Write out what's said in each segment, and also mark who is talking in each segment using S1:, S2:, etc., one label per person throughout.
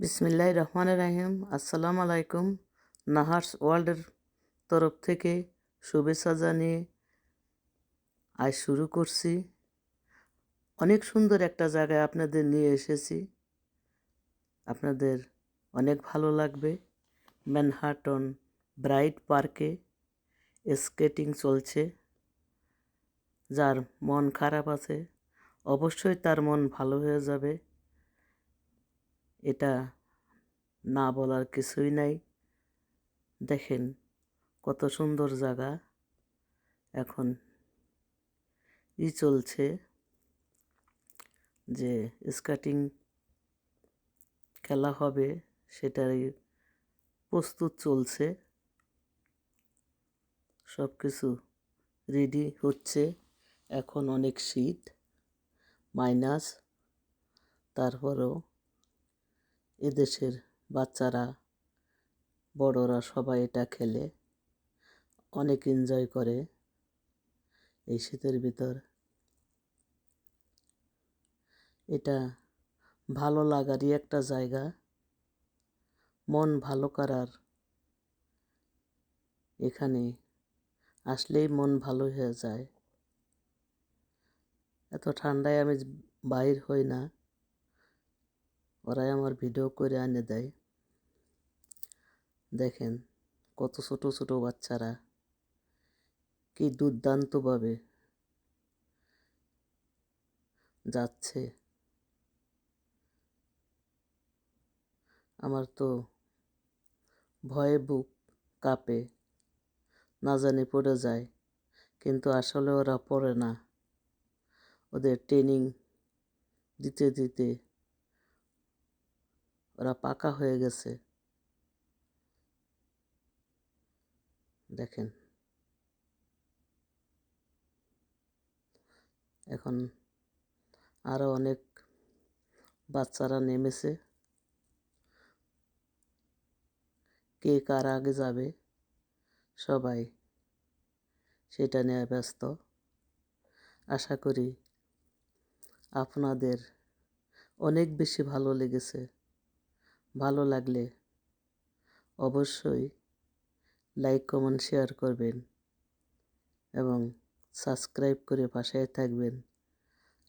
S1: বিসমিল্লাহ রহমান রাহিম। আসসালামু আলাইকুম। নাহার্স ওয়ার্ল্ডের তরফ থেকে শুভেচ্ছা জানিয়ে আজ শুরু করছি। অনেক সুন্দর একটা জায়গায় আপনাদের নিয়ে এসেছি। আপনাদের অনেক ভালো লাগবে। ম্যানহাটন ব্রাইট পার্কে স্কেটিং চলছে। যার মন খারাপ আছে, অবশ্যই তার মন ভালো হয়ে যাবে। এটা না বলার কিছুই নাই। দেখেন কত সুন্দর জায়গা এখন ই চলছে যে স্কেটিং খেলা হবে সেটারই প্রস্তুত চলছে। সব কিছু রেডি হচ্ছে। এখন অনেক শীত মাইনাস তারপরেও এদেশের বাচ্চারা, বড়রা সবাই এটা খেলে, অনেক এনজয় করে এই শীতের ভিতর। এটা ভালো লাগারই একটা জায়গা। মন ভালো করার এখানে আসলেই মন ভালো হয়ে যায়। এত ঠান্ডায় আমি বাইর হই না। ওরাই আমার ভিডিও করে আনে দেয়। দেখেন কত ছোট ছোট বাচ্চারা কি দুর্দান্তভাবে যাচ্ছে। আমার তো ভয়ে বুক কাঁপে, না জানি পড়ে যায়, কিন্তু আসলে ওরা পড়ে না। ওদের ট্রেনিং দিতে দিতে ওরা পাকা হয়ে গেছে। দেখেন। এখন আরও অনেক বাচ্চারা নেমেছে। কে কার আগে যাবে? সবাই সেটা নিয়ে ব্যস্ত। আশা করি আপনাদের অনেক বেশি ভালো লেগেছে। ভালো লাগলে অবশ্যই লাইক, কমেন্ট, শেয়ার করবেন এবং সাবস্ক্রাইব করে পাশে থাকবেন।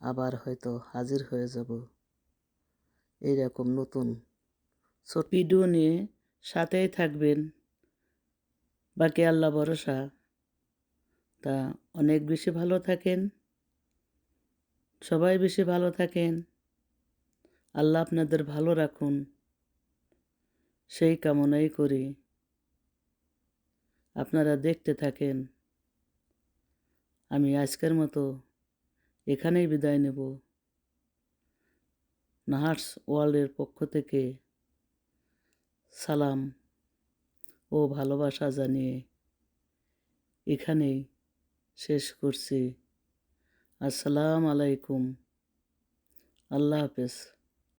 S1: আবার হয়তো হাজির হয়ে যাব এইরকম নতুন ভিডিও নিয়ে সাথেই থাকবেন। বাকি আল্লাহ ভরসা। তা অনেক বেশি ভালো থাকেন, সবাই বেশি ভালো থাকেন। আল্লাহ আপনাদের ভালো রাখুন। সেই কামনাই করি। আপনারা দেখতে থাকেন। আমি আজকের মতো এখানেই বিদায় নেব। নাহার্স ওয়ার্ল্ডের পক্ষ থেকে সালাম ও ভালোবাসা জানিয়ে এখানেই শেষ করছি। আসসালাম আলাইকুম। আল্লাহ হাফেজ।